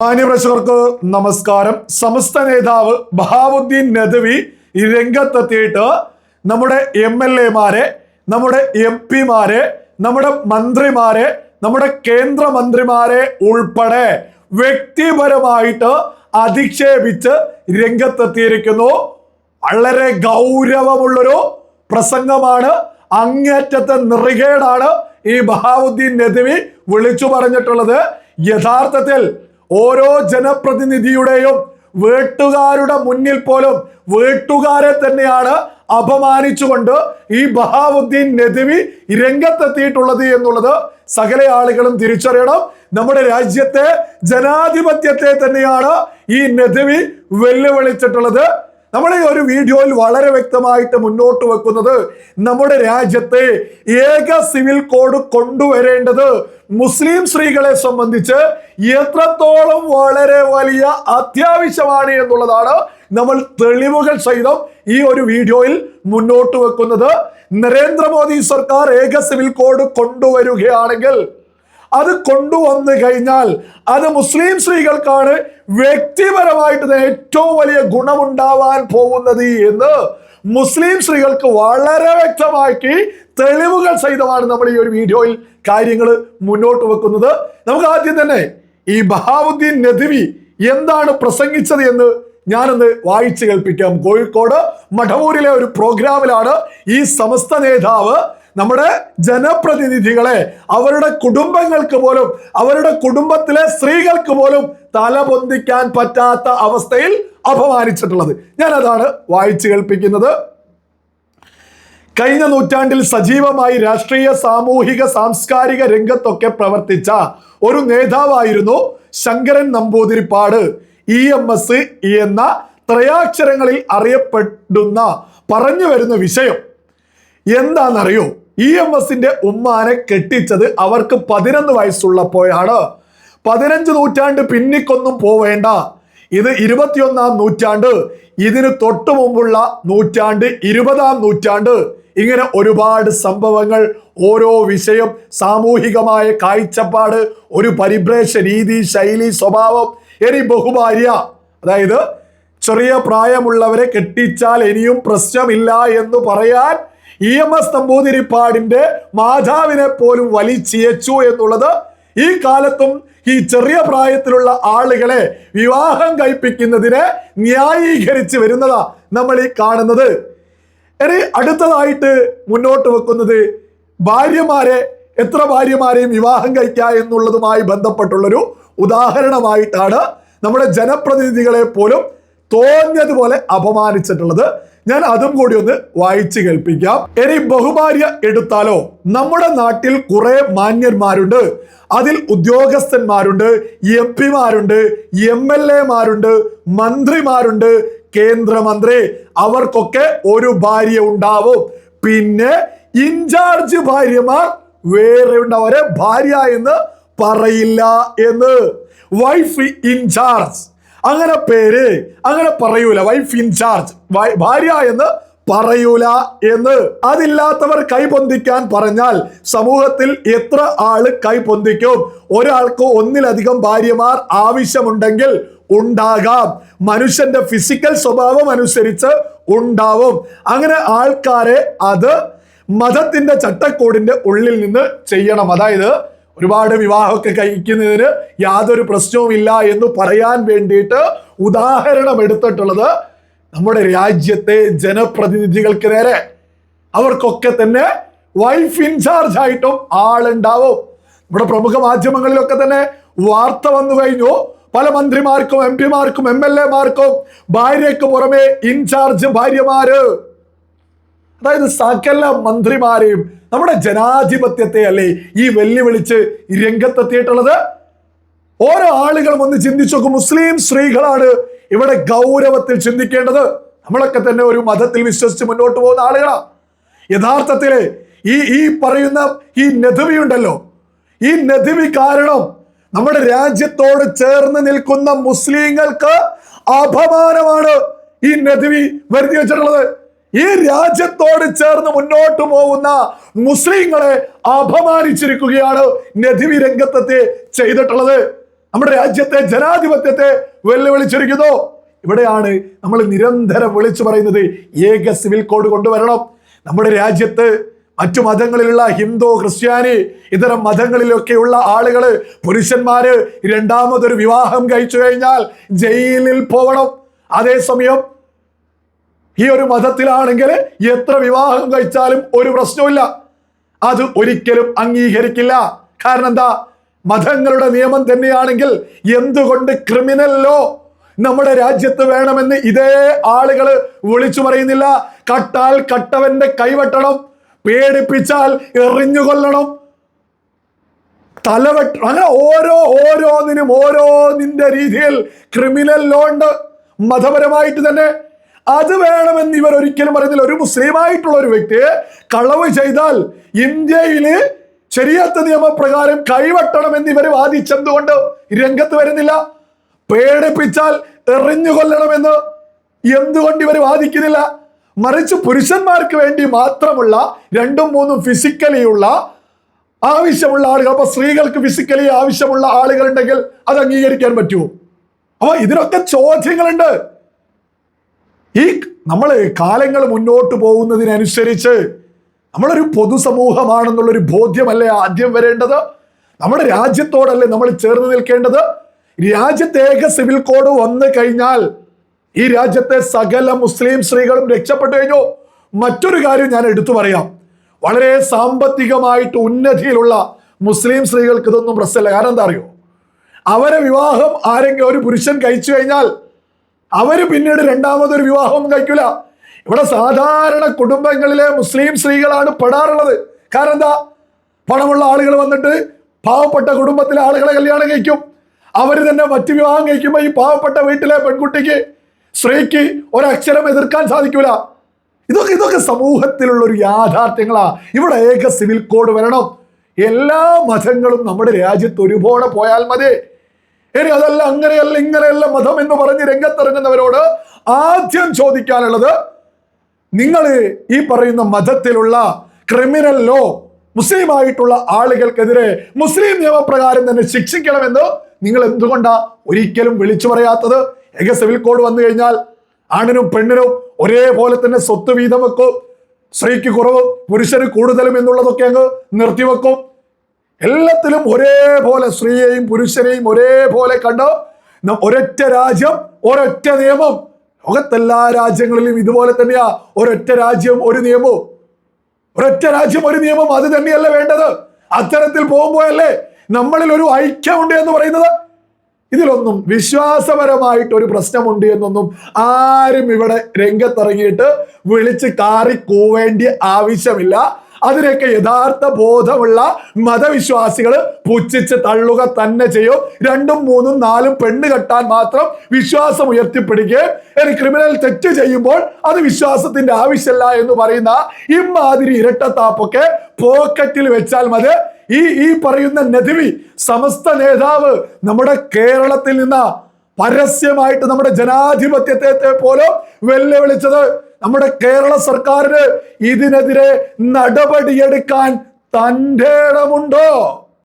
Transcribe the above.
മാന്യപ്രേക്ഷകർക്ക് നമസ്കാരം. സമസ്ത നേതാവ് ബഹാവുദ്ദീൻ നദവി ഈ രംഗത്തെത്തിയിട്ട് നമ്മുടെ എം എൽ എമാരെ നമ്മുടെ എം പിമാരെ നമ്മുടെ മന്ത്രിമാരെ നമ്മുടെ കേന്ദ്രമന്ത്രിമാരെ ഉൾപ്പെടെ വ്യക്തിപരമായിട്ട് അധിക്ഷേപിച്ച് രംഗത്തെത്തിയിരിക്കുന്നു. വളരെ ഗൗരവമുള്ളൊരു പ്രസംഗമാണ്. അങ്ങേറ്റത്തെ നിറികേടാണ് ഈ ബഹാവുദ്ദീൻ നദവി വിളിച്ചു പറഞ്ഞിട്ടുള്ളത്. യഥാർത്ഥത്തിൽ ഓരോ ജനപ്രതിനിധിയുടെയും വീട്ടുകാരുടെ മുന്നിൽ പോലും വീട്ടുകാരെ തന്നെയാണ് അപമാനിച്ചുകൊണ്ട് ഈ ബഹാവുദ്ദീൻ നദവി രംഗത്തെത്തിയിട്ടുള്ളത് എന്നുള്ളത് സകല ആളുകളും തിരിച്ചറിയണം. നമ്മുടെ രാജ്യത്തെ ജനാധിപത്യത്തെ തന്നെയാണ് ഈ നദവി വെല്ലുവിളിച്ചിട്ടുള്ളത്. നമ്മൾ ഈ ഒരു വീഡിയോയിൽ വളരെ വ്യക്തമായിട്ട് മുന്നോട്ട് വെക്കുന്നത് നമ്മുടെ രാജ്യത്തെ ഏക സിവിൽ കോഡ് കൊണ്ടുവരേണ്ടത് മുസ്ലിം സ്ത്രീകളെ സംബന്ധിച്ച് എത്രത്തോളം വളരെ വലിയ അത്യാവശ്യമാണ് എന്നുള്ളതാണ് നമ്മൾ തെളിവുകൾ സഹിതം ഈ ഒരു വീഡിയോയിൽ മുന്നോട്ട് വെക്കുന്നത്. നരേന്ദ്രമോദി സർക്കാർ ഏക സിവിൽ കോഡ് കൊണ്ടുവരികയാണെങ്കിൽ അത് കൊണ്ടുവന്നു കഴിഞ്ഞാൽ അത് മുസ്ലിം സ്ത്രീകൾക്കാണ് വ്യക്തിപരമായിട്ട് ഏറ്റവും വലിയ ഗുണമുണ്ടാവാൻ പോകുന്നത് എന്ന് മുസ്ലിം സ്ത്രീകൾക്ക് വളരെ വ്യക്തമാക്കി തെളിവുകൾ സഹിതമാണ് നമ്മൾ ഈ ഒരു വീഡിയോയിൽ കാര്യങ്ങൾ മുന്നോട്ട് വെക്കുന്നത്. നമുക്ക് ആദ്യം തന്നെ ഈ ബഹാവുദ്ദീൻ നദിവി എന്താണ് പ്രസംഗിച്ചത് എന്ന് ഞാനൊന്ന് വായിച്ചു കേൾപ്പിക്കാം. കോഴിക്കോട് മഠവൂരിലെ ഒരു പ്രോഗ്രാമിലാണ് ഈ സമസ്ത നേതാവ് നമ്മുടെ ജനപ്രതിനിധികളെ അവരുടെ കുടുംബങ്ങൾക്ക് പോലും അവരുടെ കുടുംബത്തിലെ സ്ത്രീകൾക്ക് പോലും തല പൊന്തിക്കാൻ പറ്റാത്ത അവസ്ഥയിൽ അപമാനിച്ചിട്ടുള്ളത്. ഞാൻ അതാണ് വായിച്ചു കേൾപ്പിക്കുന്നത്. കഴിഞ്ഞ നൂറ്റാണ്ടിൽ സജീവമായി രാഷ്ട്രീയ സാമൂഹിക സാംസ്കാരിക രംഗത്തൊക്കെ പ്രവർത്തിച്ച ഒരു നേതാവായിരുന്നു Sankaran Namboodiripad. E M S എന്ന ത്രയാക്ഷരങ്ങളിൽ അറിയപ്പെടുന്ന പറഞ്ഞു വരുന്ന വിഷയം എന്താണെന്നറിയോ? ഇ എം എസിന്റെ ഉമ്മാനെ കെട്ടിച്ചത് അവർക്ക് പതിനൊന്ന് വയസ്സുള്ളപ്പോഴാണ്. പതിനഞ്ച് നൂറ്റാണ്ട് പിന്നിക്കൊന്നും പോവേണ്ട. ഇത് ഇരുപത്തിയൊന്നാം നൂറ്റാണ്ട്. ഇതിന് തൊട്ടു മുമ്പുള്ള നൂറ്റാണ്ട് ഇരുപതാം നൂറ്റാണ്ട്. ഇങ്ങനെ ഒരുപാട് സംഭവങ്ങൾ ഓരോ വിഷയം സാമൂഹികമായ കാഴ്ചപ്പാട് ഒരു പരിഭ്രേഷ രീതി ശൈലി സ്വഭാവം ഇനി ബഹുഭാര്യ. അതായത് ചെറിയ പ്രായമുള്ളവരെ കെട്ടിച്ചാൽ ഇനിയും പ്രശ്നമില്ല എന്ന് പറയാൻ ഇ എം എസ് നമ്പൂതിരിപ്പാടിന്റെ മാതാവിനെ പോലും വലിച്ചിയച്ചു എന്നുള്ളത് ഈ കാലത്തും ഈ ചെറിയ പ്രായത്തിലുള്ള ആളുകളെ വിവാഹം കഴിപ്പിക്കുന്നതിനെ ന്യായീകരിച്ച് വരുന്നതാ നമ്മൾ ഈ കാണുന്നത്. ഇനി അടുത്തതായിട്ട് മുന്നോട്ട് വെക്കുന്നത് ഭാര്യമാരെ എത്ര ഭാര്യമാരെയും വിവാഹം കഴിക്കുക എന്നുള്ളതുമായി ബന്ധപ്പെട്ടുള്ളൊരു ഉദാഹരണമായിട്ടാണ് നമ്മുടെ ജനപ്രതിനിധികളെ പോലും തോന്നിയതുപോലെ അപമാനിച്ചിട്ടുള്ളത്. ഞാൻ അതും കൂടി ഒന്ന് വായിച്ചു കേൾപ്പിക്കാം. ഇനി ബഹുഭാര്യ എടുത്താലോ? നമ്മുടെ നാട്ടിൽ കുറെ മാന്യന്മാരുണ്ട്. അതിൽ ഉദ്യോഗസ്ഥന്മാരുണ്ട് എം പിമാരുണ്ട് എം എൽ എമാരുണ്ട് മന്ത്രിമാരുണ്ട് കേന്ദ്രമന്ത്രി. അവർക്കൊക്കെ ഒരു ഭാര്യ ഉണ്ടാവും. പിന്നെ ഇൻചാർജ് ഭാര്യമാർ വേറെ ഉണ്ടാവരെ ഭാര്യ എന്ന് പറയില്ല എന്ന്. Wife in charge. അങ്ങനെ പേര് അങ്ങനെ പറയൂല. വൈഫ് ഇൻചാർജ് ഭാര്യ എന്ന് പറയൂല എന്ന്. അതില്ലാത്തവർ കൈപൊന്തിക്കാൻ പറഞ്ഞാൽ സമൂഹത്തിൽ എത്ര ആൾ കൈപൊന്തിക്കും ഒരാൾക്ക് ഒന്നിലധികം ഭാര്യമാർ ആവശ്യമുണ്ടെങ്കിൽ ഉണ്ടാകാം. മനുഷ്യന്റെ ഫിസിക്കൽ സ്വഭാവം അനുസരിച്ച് ഉണ്ടാവും. അങ്ങനെ ആൾക്കാരെ അത് മതത്തിന്റെ ചട്ടക്കൂടിന്റെ ഉള്ളിൽ നിന്ന് ചെയ്യണം. അതായത് ഒരുപാട് വിവാഹമൊക്കെ കഴിക്കുന്നതിന് യാതൊരു പ്രശ്നവുമില്ല എന്ന് പറയാൻ വേണ്ടിയിട്ട് ഉദാഹരണം എടുത്തിട്ടുള്ളത് നമ്മുടെ രാജ്യത്തെ ജനപ്രതിനിധികൾക്ക് നേരെ. അവർക്കൊക്കെ തന്നെ വൈഫ് ഇൻചാർജ് ആയിട്ടും ആളുണ്ടാവും. നമ്മുടെ പ്രമുഖ മാധ്യമങ്ങളിലൊക്കെ തന്നെ വാർത്ത വന്നു കഴിഞ്ഞു. പല മന്ത്രിമാർക്കും എം പിമാർക്കും എം എൽ എമാർക്കും ഭാര്യയ്ക്ക് പുറമെ ഇൻചാർജ് ഭാര്യമാര്. അതായത് സകല മന്ത്രിമാരെയും നമ്മുടെ ജനാധിപത്യത്തെ അല്ലേ ഈ വെല്ലുവിളിച്ച് രംഗത്തെത്തിയിട്ടുള്ളത്? ഓരോ ആളുകളും ഒന്ന് ചിന്തിച്ചു നോക്കും. മുസ്ലിം സ്ത്രീകളാണ് ഇവിടെ ഗൗരവത്തിൽ ചിന്തിക്കേണ്ടത്. നമ്മളൊക്കെ തന്നെ ഒരു മതത്തിൽ വിശ്വസിച്ച് മുന്നോട്ട് പോകുന്ന ആളുകളാ. യഥാർത്ഥത്തിൽ ഈ ഈ പറയുന്ന ഈ നദവി ഉണ്ടല്ലോ. ഈ നദവി കാരണം നമ്മുടെ രാജ്യത്തോട് ചേർന്ന് നിൽക്കുന്ന മുസ്ലിങ്ങൾക്ക് അപമാനമാണ് ഈ നദവി വരുത്തി വെച്ചിട്ടുള്ളത്. ഈ രാജ്യത്തോട് ചേർന്ന് മുന്നോട്ട് പോകുന്ന മുസ്ലിങ്ങളെ അപമാനിച്ചിരിക്കുകയാണ് നദിവി രംഗത്തെ ചെയ്തിട്ടുള്ളത്. നമ്മുടെ രാജ്യത്തെ ജനാധിപത്യത്തെ വെല്ലുവിളിച്ചിരിക്കുന്നു. ഇവിടെയാണ് നമ്മൾ നിരന്തരം വിളിച്ചു പറയുന്നത് ഏക സിവിൽ കോഡ് കൊണ്ടുവരണം. നമ്മുടെ രാജ്യത്ത് മറ്റു മതങ്ങളിലുള്ള ഹിന്ദു ക്രിസ്ത്യാനി ഇതര മതങ്ങളിലൊക്കെയുള്ള ആളുകൾ പുരുഷന്മാര് രണ്ടാമതൊരു വിവാഹം കഴിച്ചു കഴിഞ്ഞാൽ ജയിലിൽ പോകണം. അതേസമയം ഈ ഒരു മതത്തിലാണെങ്കിൽ എത്ര വിവാഹം കഴിച്ചാലും ഒരു പ്രശ്നവുമില്ല. അത് ഒരിക്കലും അംഗീകരിക്കില്ല. കാരണം എന്താ? മതങ്ങളുടെ നിയമം തന്നെയാണെങ്കിൽ എന്തുകൊണ്ട് ക്രിമിനൽ ലോ നമ്മുടെ രാജ്യത്ത് വേണമെന്ന് ഇതേ ആളുകൾ വിളിച്ചു പറയുന്നില്ല. കട്ടാൽ കട്ടവന്റെ കൈവെട്ടണം പേടിപ്പിച്ചാൽ എറിഞ്ഞു കൊല്ലണം തലവെട്ട അങ്ങനെ ഓരോ ഓരോന്നിനും ഓരോന്നിന്റെ രീതിയിൽ ക്രിമിനൽ ലോ ഉണ്ട്. മതപരമായിട്ട് തന്നെ അത് വേണമെന്ന് ഇവർ ഒരിക്കലും പറയുന്നില്ല. ഒരു മുസ്ലിമായിട്ടുള്ള ഒരു വ്യക്തി കളവ് ചെയ്താൽ ഇന്ത്യയിൽ ശരിയാത്ത നിയമപ്രകാരം കൈവട്ടണമെന്ന് ഇവർ വാദിച്ചെന്തുകൊണ്ട് രംഗത്ത് വരുന്നില്ല? പേടിപ്പിച്ചാൽ എറിഞ്ഞു കൊല്ലണമെന്ന് എന്തുകൊണ്ട് ഇവർ വാദിക്കുന്നില്ല? മറിച്ച് പുരുഷന്മാർക്ക് വേണ്ടി മാത്രമുള്ള രണ്ടും മൂന്നും ഫിസിക്കലി ഉള്ള ആവശ്യമുള്ള ആളുകൾ അപ്പൊ സ്ത്രീകൾക്ക് ഫിസിക്കലി ആവശ്യമുള്ള ആളുകൾ ഉണ്ടെങ്കിൽ അത് അംഗീകരിക്കാൻ പറ്റുമോ? അപ്പൊ ഇതിനൊക്കെ ചോദ്യങ്ങളുണ്ട്. ഈ നമ്മൾ കാലങ്ങൾ മുന്നോട്ട് പോകുന്നതിനനുസരിച്ച് നമ്മളൊരു പൊതുസമൂഹമാണെന്നുള്ളൊരു ബോധ്യമല്ലേ ആദ്യം വരേണ്ടത്? നമ്മുടെ രാജ്യത്തോടല്ലേ നമ്മൾ ചേർന്ന് നിൽക്കേണ്ടത്? രാജ്യത്തേക സിവിൽ കോഡ് വന്നു കഴിഞ്ഞാൽ ഈ രാജ്യത്തെ സകല മുസ്ലിം സ്ത്രീകളും രക്ഷപ്പെട്ടു കഴിഞ്ഞു. മറ്റൊരു കാര്യം ഞാൻ എടുത്തു പറയാം. വളരെ സാമ്പത്തികമായിട്ട് ഉന്നതിയിലുള്ള മുസ്ലിം സ്ത്രീകൾക്ക് ഇതൊന്നും പ്രശ്നമില്ല. കാരണം എന്താ അറിയോ? അവരെ വിവാഹം ആരെങ്കിലും ഒരു പുരുഷൻ കഴിച്ചു കഴിഞ്ഞാൽ അവർ പിന്നീട് രണ്ടാമതൊരു വിവാഹം കഴിക്കൂല. ഇവിടെ സാധാരണ കുടുംബങ്ങളിലെ മുസ്ലിം സ്ത്രീകളാണ് പെടാറുള്ളത്. കാരണം എന്താ? പണമുള്ള ആളുകൾ വന്നിട്ട് പാവപ്പെട്ട കുടുംബത്തിലെ ആളുകളെ കല്യാണം കഴിക്കും. അവർ തന്നെ മറ്റു വിവാഹം കഴിക്കുമ്പോൾ ഈ പാവപ്പെട്ട വീട്ടിലെ പെൺകുട്ടിക്ക് സ്ത്രീക്ക് ഒരക്ഷരം എതിർക്കാൻ സാധിക്കൂല. ഇതൊക്കെ ഇതൊക്കെ സമൂഹത്തിലുള്ള ഒരു യാഥാർത്ഥ്യങ്ങളാ. ഇവിടെ ഏക സിവിൽ കോഡ് വരണം. എല്ലാ മതങ്ങളും നമ്മുടെ രാജ്യത്ത് ഒരുപോലെ പോയാൽ മതി. ഇനി അതല്ല അങ്ങനെയല്ല ഇങ്ങനെയല്ല മതം എന്ന് പറഞ്ഞ് രംഗത്തിറങ്ങുന്നവരോട് ആദ്യം ചോദിക്കാനുള്ളത് നിങ്ങൾ ഈ പറയുന്ന മതത്തിലുള്ള ക്രിമിനൽ ലോ മുസ്ലിം ആയിട്ടുള്ള ആളുകൾക്കെതിരെ മുസ്ലിം നിയമപ്രകാരം തന്നെ ശിക്ഷിക്കണമെന്ന് നിങ്ങൾ എന്തുകൊണ്ടാ ഒരിക്കലും വിളിച്ചു പറയാത്തത്? ഏക സിവിൽ കോഡ് വന്നു കഴിഞ്ഞാൽ ആണിനും പെണ്ണിനും ഒരേപോലെ തന്നെ സ്വത്ത് വീതം വെക്കും. സ്ത്രീക്ക് കുറവും പുരുഷന് കൂടുതലും എന്നുള്ളതൊക്കെ അങ്ങ് നിർത്തിവെക്കും. എല്ലാത്തിലും ഒരേപോലെ സ്ത്രീയെയും പുരുഷനെയും ഒരേപോലെ കണ്ട്? ഒരൊറ്റ രാജ്യം ഒരൊറ്റ നിയമം. ലോകത്തെല്ലാ രാജ്യങ്ങളിലും ഇതുപോലെ തന്നെയാ. ഒരൊറ്റ രാജ്യം ഒരു നിയമവും. ഒരൊറ്റ രാജ്യം ഒരു നിയമം അത് തന്നെയല്ല വേണ്ടത്. അത്തരത്തിൽ പോകുമ്പോഴല്ലേ നമ്മളിൽ ഒരു ഐക്യമുണ്ട് എന്ന് പറയുന്നത്? ഇതിലൊന്നും വിശ്വാസപരമായിട്ട് ഒരു പ്രശ്നമുണ്ട് എന്നൊന്നും ആരും ഇവിടെ രംഗത്തിറങ്ങിയിട്ട് വിളിച്ച് കാറി കൂവേണ്ടി ആവശ്യമില്ല. അതിനൊക്കെ യഥാർത്ഥ ബോധമുള്ള മതവിശ്വാസികൾ പുച്ഛിച്ച് തള്ളുക തന്നെ ചെയ്യും. രണ്ടും മൂന്നും നാലും പെണ്ണ് കെട്ടാൻ മാത്രം വിശ്വാസം ഉയർത്തിപ്പിടിക്കുകയും ഒരു ക്രിമിനൽ തെറ്റ് ചെയ്യുമ്പോൾ അത് വിശ്വാസത്തിന്റെ ആവശ്യമല്ല എന്ന് പറയുന്ന ഇമാതിരി ഇരട്ടത്താപ്പൊക്കെ പോക്കറ്റിൽ വെച്ചാൽ മതി. ഈ ഈ പറയുന്ന നദിവി സമസ്ത നേതാവ് നമ്മുടെ കേരളത്തിൽ നിന്ന് പരസ്യമായിട്ട് നമ്മുടെ ജനാധിപത്യത്തെ പോലും വെല്ലുവിളിച്ചത് നമ്മുടെ കേരള സർക്കാരിന് ഇതിനെതിരെ നടപടിയെടുക്കാൻ തന്റെ ഇടമുണ്ടോ?